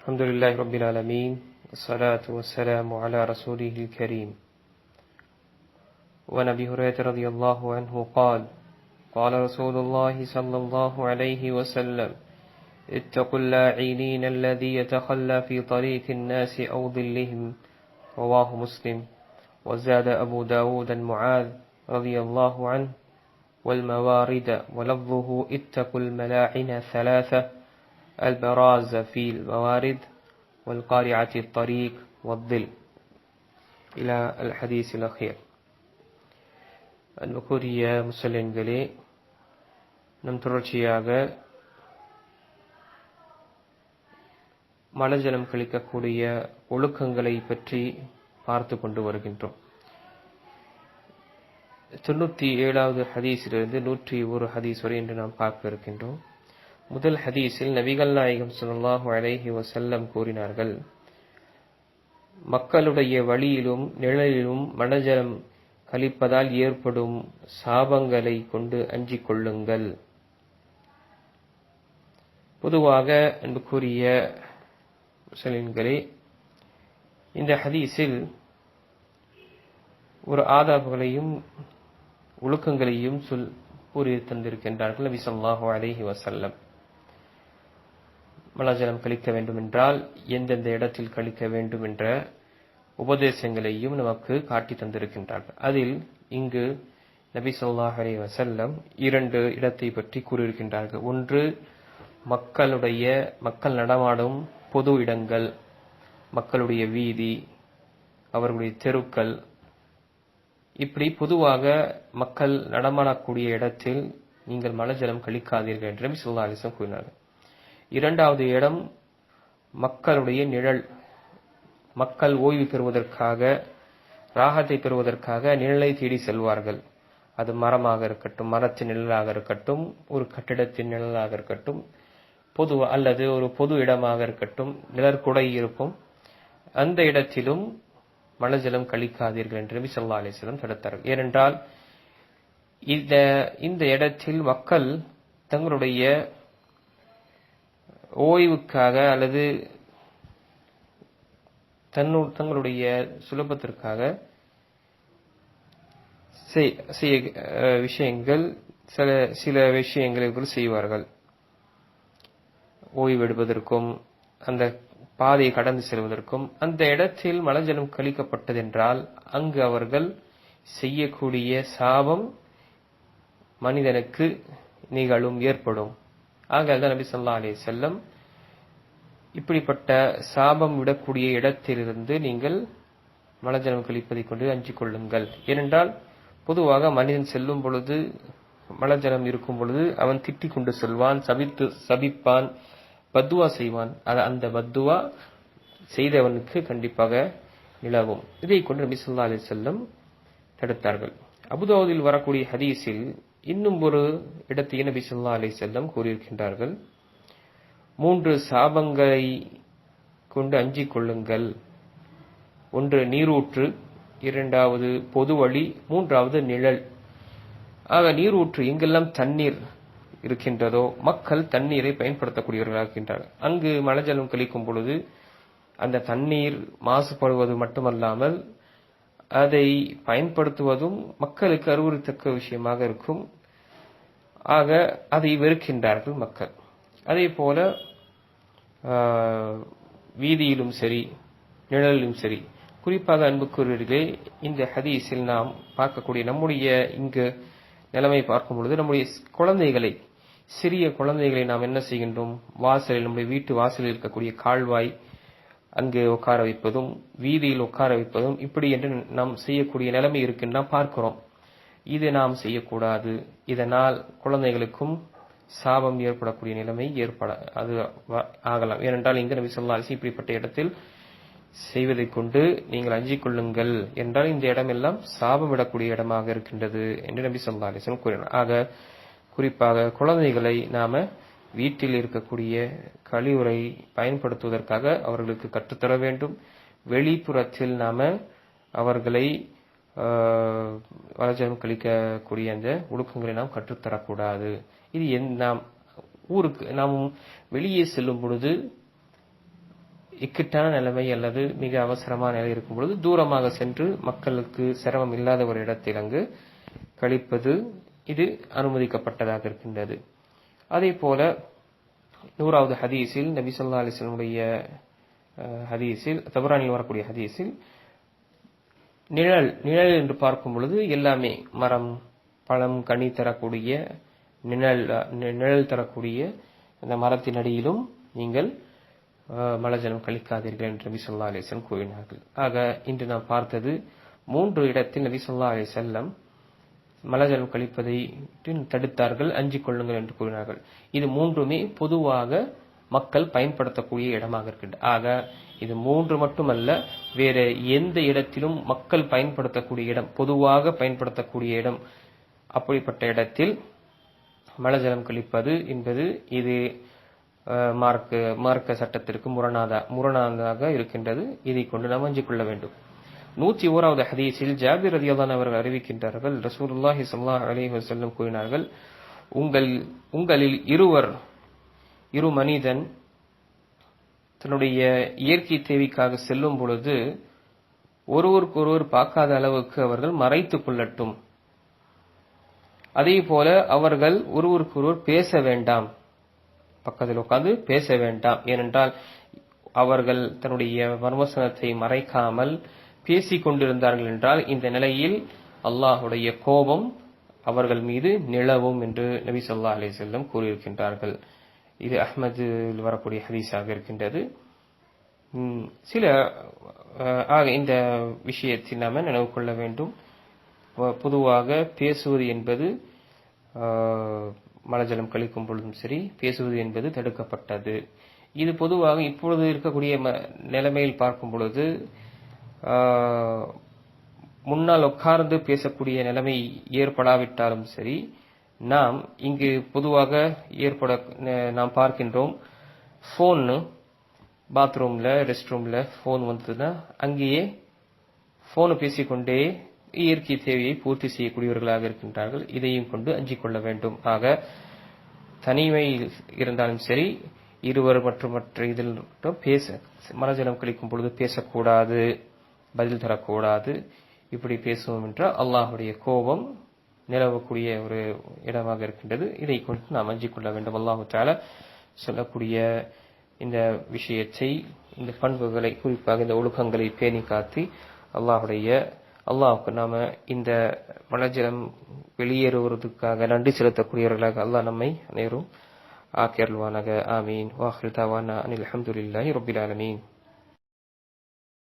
الحمد لله رب العالمين والصلاة والسلام على رسوله الكريم وعن ابي هريرة رضي الله عنه قال قال رسول الله صلى الله عليه وسلم اتقوا اللاعينين الذي يتخلى في طريق الناس أو ظلهم رواه مسلم وزاد أبو داود معاذ رضي الله عنه والموارد ولفظه اتقوا الملاعن ثلاثة البراز في الموارد والقارعة الطريق والظل إلى الحديث الأخير அன்புக்குரிய முஸ்லிம்களே நம் தொடர்ச்சியாக மலஜலம் கழிக்கக்கூடிய ஒழுக்கங்களை பற்றி பார்த்து கொண்டு வருகின்றோம் தொண்ணூத்தி ஏழாவது ஹதீஸிலிருந்து நூற்றி ஒரு ஹதீஸ் வரை என்று நாம் பார்க்க இருக்கின்றோம் முதல் ஹதீஸில் நபிகள் நாயகம் சுல்லாஹு அலேஹி வசல்லம் கூறினார்கள் மக்களுடைய வழியிலும் நிழலிலும் மனஜலம் கழிப்பதால் ஏற்படும் சாபங்களை கொண்டு அஞ்சிக் கொள்ளுங்கள். பொதுவாக கூறிய முஸ்லிம்களே இந்த ஹதீஸில் ஒரு ஆதாபுகளையும் ஒழுக்கங்களையும் சொல் கூறி தந்திருக்கின்றார்கள் நபி ஸல்லல்லாஹு அலைஹி வஸல்லம். மலஜலம் கழிக்க வேண்டும் என்றால் எந்தெந்த இடத்தில் கழிக்க வேண்டும் என்ற உபதேசங்களையும் நமக்கு காட்டி தந்திருக்கின்றார்கள். அதில் இங்கு நபி ஸல்லல்லாஹு அலைஹி வஸல்லம் இரண்டு இடத்தை பற்றி கூறியிருக்கின்றார்கள். ஒன்று மக்களுடைய மக்கள் நடமாடும் பொது இடங்கள் மக்களுடைய வீதி அவர்களுடைய தெருக்கள். இப்படி பொதுவாக மக்கள் நடமாடக்கூடிய இடத்தில் நீங்கள் மலஜலம் கழிக்காதீர்கள் என்று நபி ஸல்லல்லாஹு அலைஹி கூறினார்கள். இரண்டாவது இடம் மக்களுடைய நிழல். மக்கள் ஓய்வு பெறுவதற்காக ராகத்தை பெறுவதற்காக நிழலை தேடி செல்வார்கள். அது மரமாக இருக்கட்டும் மரத்தின் நிழலாக இருக்கட்டும் ஒரு கட்டிடத்தின் நிழலாக இருக்கட்டும் பொது அல்லது ஒரு பொது இடமாக இருக்கட்டும் நிழற்குடை இருக்கும் அந்த இடத்திலும் மலஜலம் கழிக்காதீர்கள் என்று நபி ஸல்லல்லாஹு தடுத்தார்கள். ஏனென்றால் இந்த இந்த இடத்தில் மக்கள் தங்களுடைய ஓய்வுக்காக அல்லது தன்னு தங்களுடைய சுலபத்திற்காக செய்ய விஷயங்கள் சில சில விஷயங்களை இவர்கள் செய்வார்கள். ஓய்வெடுப்பதற்கும் அந்த பாதையை கடந்து செல்வதற்கும் அந்த இடத்தில் மலஜலம் கழிக்கப்பட்டதென்றால் அங்கு அவர்கள் செய்யக்கூடிய சாபம் மனிதனுக்கு நிகழும் ஏற்படும். ஆக நபி சொல்லா அலி செல்லம் இப்படிப்பட்ட சாபம் விடக்கூடிய இடத்திலிருந்து நீங்கள் மலஜலம் கழிப்பதை கொண்டு அஞ்சு கொள்ளுங்கள். ஏனென்றால் பொதுவாக மனிதன் செல்லும் பொழுது மலஜலம் இருக்கும் பொழுது அவன் திட்டிக் கொண்டு செல்வான் சபித்து சபிப்பான் பத்துவா செய்வான். அந்த பத்துவா செய்தவனுக்கு கண்டிப்பாக நிலவும். இதை கொண்டு நபி சொல்லா அலி செல்லம் தடுத்தார்கள். அபுதாவதில் வரக்கூடிய ஹதீஸில் இன்னும் ஒரு இடத்தையும் நபி சொல்லா அலி செல்லம் கூறியிருக்கின்றார்கள். மூன்று சாபங்களை கொண்டு அஞ்சிக் கொள்ளுங்கள். ஒன்று நீரூற்று இரண்டாவது பொது வழி மூன்றாவது நிழல். ஆக நீரூற்று எங்கெல்லாம் தண்ணீர் இருக்கின்றதோ மக்கள் தண்ணீரை பயன்படுத்தக்கூடியவர்களாக இருக்கின்றார்கள் அங்கு மலஜலம் கழிக்கும் பொழுது அந்த தண்ணீர் மாசுபடுவது மட்டுமல்லாமல் அதை பயன்படுத்துவதும் மக்களுக்கு அறிவுறுத்தக்க விஷயமாக இருக்கும். ஆக அதை வெறுக்கின்றார்கள் மக்கள். அதே போல வீதியிலும் சரி நிழலிலும் சரி குறிப்பாக அன்புக்குரியவர்களே இந்த ஹதீஸில் நாம் பார்க்கக்கூடிய நம்முடைய இங்கு நிலைமை பார்க்கும் பொழுது நம்முடைய குழந்தைகளை சிறிய குழந்தைகளை நாம் என்ன செய்கின்றோம்? வாசலில் நம்முடைய வீட்டு வாசலில் இருக்கக்கூடிய கால்வாய் அங்கே உட்கார வைப்பதும் வீதியில் உட்கார வைப்பதும் இப்படி என்று நாம் செய்யக்கூடிய நிலைமை இருக்குன்னு நாம் பார்க்கிறோம். இது நாம் செய்யக்கூடாது. இதனால் குழந்தைகளுக்கும் சாபம் ஏற்படக்கூடிய நிலைமை ஏற்பட அது ஆகலாம். ஏனென்றால் இங்கு நபி சொல்லா அலிசி இப்படிப்பட்ட இடத்தில் செய்வதை கொண்டு நீங்கள் அஞ்சிக் கொள்ளுங்கள் என்றால் இந்த இடம் எல்லாம் சாபம் விடக்கூடிய இடமாக இருக்கின்றது என்று நபி சொல்லா அலிசன் கூறினார். ஆக குறிப்பாக குழந்தைகளை நாம வீட்டில் இருக்கக்கூடிய கழிவுறை பயன்படுத்துவதற்காக அவர்களுக்கு கற்றுத்தர வேண்டும். வெளிப்புறத்தில் நாம் அவர்களை வளஜலம் கழிக்கக்கூடிய அந்த ஒழுக்கங்களை நாம் கற்றுத்தரக்கூடாது. இது என் நாம் ஊருக்கு நாம் வெளியே செல்லும் பொழுது இக்கட்டான நிலைமை அல்லது மிக அவசரமான நிலை இருக்கும் பொழுது தூரமாக சென்று மக்களுக்கு சிரமம் இல்லாத ஒரு இடத்தில் அங்கு கழிப்பது இது அனுமதிக்கப்பட்டதாக இருக்கின்றது. அதே போல நூறாவது ஹதீஸில் நபி சொல்லா அலிஸ்லமுடைய ஹதீஸில் தபரானில் வரக்கூடிய ஹதீஸில் நிழல் நிழல் என்று பார்க்கும் பொழுது எல்லாமே மரம் பழம் கனி தரக்கூடிய நிழல் நிழல் தரக்கூடிய அந்த மரத்தின் அடியிலும் நீங்கள் மலஜலம் கழிக்காதீர்கள் என்று நபி சொல்லா அலிசன் கூறினார்கள். ஆக இன்று நாம் பார்த்தது மூன்று இடத்தில் நபி சொல்லா அலி செல்லம் மலஜலம் கழிப்பதை தடுத்தார்கள் அஞ்சிக் கொள்ளுங்கள் என்று கூறினார்கள். இது மூன்றுமே பொதுவாக மக்கள் பயன்படுத்தக்கூடிய இடமாக இருக்கின்றது ஆக இது மூன்று மட்டுமல்ல வேற எந்த இடத்திலும் மக்கள் பயன்படுத்தக்கூடிய இடம் பொதுவாக பயன்படுத்தக்கூடிய இடம் அப்படிப்பட்ட இடத்தில் மலஜலம் கழிப்பது என்பது இது மார்க்க மார்க்க சட்டத்திற்கு முரணாத முரணாதாக இருக்கின்றது. இதை கொண்டு நாம் அஞ்சிக் கொள்ள வேண்டும். நூற்றி ஓராவது ஹதீஸில் ஜாபிர் ரதியல்லான் அவர்கள் அறிவிக்கின்றார்கள். ரசூலுல்லாஹி சல்லா அலி வஸல்லம் கூறினார்கள் உங்கள் உங்களில் இருவர் இரு மனிதன் தன்னுடைய இயற்கை தேவைக்காக செல்லும் பொழுது ஒருவருக்கொருவர் பார்க்காத அளவுக்கு அவர்கள் மறைத்துக் கொள்ளட்டும். அதே போல அவர்கள் ஒருவருக்கொருவர் பேச வேண்டாம். பக்கத்தில் உட்கார்ந்து பேச வேண்டாம். ஏனென்றால் அவர்கள் தன்னுடைய மர்மசனத்தை மறைக்காமல் பேசிக் கொண்டிருந்தார்கள் என்றால் இந்த நிலையில் அல்லாஹுடைய கோபம் அவர்கள் மீது நிலவும் என்று நபி சொல்லா அலி செல்லம் கூறியிருக்கின்றார்கள். இது அஹ்மது வரக்கூடிய ஹதீஸாக இருக்கின்றது. சில ஆக இந்த விஷயத்தை நாம நினைவு கொள்ள வேண்டும். பொதுவாக பேசுவது என்பது மலஜலம் கழிக்கும் பொழுதும் சரி பேசுவது என்பது தடுக்கப்பட்டது. இது பொதுவாக இப்பொழுது இருக்கக்கூடிய நிலைமையில் பார்க்கும் பொழுது முன்னால் உட்கார்ந்து பேசக்கூடிய நிலைமை ஏற்படாவிட்டாலும் சரி நாம் இங்கு பொதுவாக ஏற்பட நாம் பார்க்கின்றோம் ஃபோன் பாத்ரூம்ல ரெஸ்ட் ரூம்ல ஃபோன் வந்ததுன்னா அங்கேயே ஃபோனு பேசிக்கொண்டே இயற்கை தேவையை பூர்த்தி செய்யக்கூடியவர்களாக இருக்கின்றார்கள். இதையும் கொண்டு அஞ்சிக் கொள்ள வேண்டும். ஆக தனிமை இருந்தாலும் சரி இருவர் மற்றும் மற்ற இதில் பேச மனஜலம் கழிக்கும் பொழுது பேசக்கூடாது. பதில் தரக்கூடாது. இப்படி பேசுவோம் என்றால் அல்லாஹுடைய கோபம் நிலவக்கூடிய ஒரு இடமாக இருக்கின்றது. இதை கொண்டு நாம் அஞ்சிக் கொள்ள வேண்டும். அல்லாஹு தால சொல்லக்கூடிய இந்த விஷயத்தை இந்த பண்புகளை குறிப்பாக இந்த ஒழுக்கங்களை பேணி காத்து அல்லாஹுடைய அல்லாஹுக்கு நாம இந்த மலஜலம் வெளியேறுவதற்காக நன்றி செலுத்தக்கூடியவர்களாக அல்லாஹ் நம்மை அனைவரும் ஆக்கியருள்வானாக ஆமீன். வாஹில் தாவானா அனில் அஹமதுல்லாஹி ரபில் ஆலமீன்.